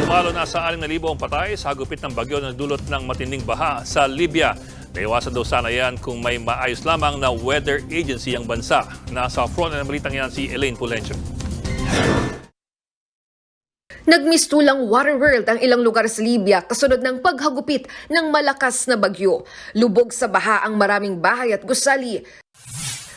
Umalo na sa 6,000 ang patay sa hagupit ng bagyo na dulot ng matinding baha sa Libya. Naiwasan daw sana yan kung may maayos lamang na weather agency ang bansa. Nasa front ng balitang yan si Elaine Pulencio. Nagmistulang water world ang ilang lugar sa Libya kasunod ng paghagupit ng malakas na bagyo. Lubog sa baha ang maraming bahay at gusali.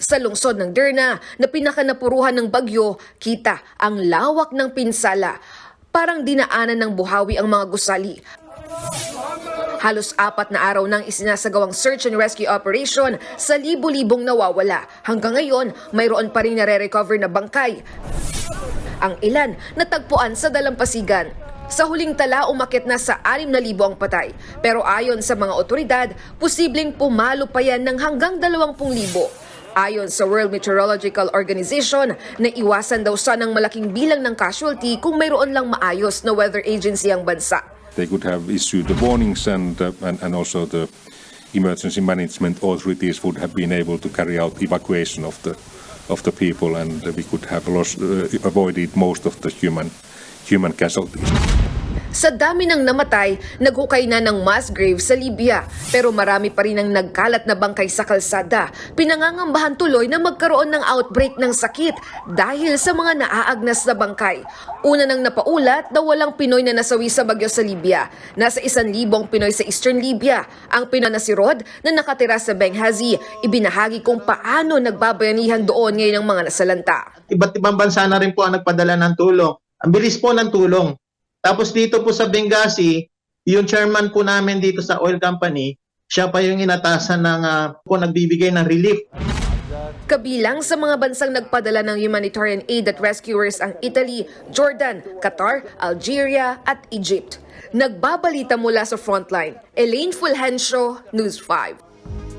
Sa lungsod ng Derna na pinakanapuruhan ng bagyo, kita ang lawak ng pinsala. Parang dinaanan ng buhawi ang mga gusali. Halos apat na araw nang isinasagawang search and rescue operation sa libu-libong nawawala. Hanggang ngayon, mayroon pa rin nare-recover na bangkay. Ang ilan natagpuan sa dalampasigan. Sa huling tala, umakit na sa 6,000 ang patay. Pero ayon sa mga otoridad, posibleng pumalo pa yan ng hanggang 20,000. Ayon sa World Meteorological Organization, naiwasan daw sanang malaking bilang ng casualty kung mayroon lang maayos na weather agency ang bansa. They could have issued the warnings and, uh, and, and also the emergency management authorities would have been able to carry out evacuation of the, of the people and we could have lost, uh, avoided most of the human, human casualties. Sa dami ng namatay, naghukay na ng mass grave sa Libya. Pero marami pa rin ang nagkalat na bangkay sa kalsada. Pinangangambahan tuloy na magkaroon ng outbreak ng sakit dahil sa mga naaagnas na bangkay. Una nang napaulat na walang Pinoy na nasawi sa bagyo sa Libya. Nasa isan libong Pinoy sa Eastern Libya. Ang Pinoy na si Rod na nakatira sa Benghazi, ibinahagi kung paano nagbabayanihan doon ngayon ang mga nasalanta. iba't ibang bansa na rin po ang nagpadala ng tulong. Ang bilis po ng tulong. Tapos dito po sa Benghazi, yung chairman po namin dito sa oil company, siya pa yung inatasan ng ah, po nagbibigay ng relief. Kabilang sa mga bansang nagpadala ng humanitarian aid at rescuers ang Italy, Jordan, Qatar, Algeria at Egypt. Nagbabalita mula sa frontline, Elaine Fulgencio, News 5.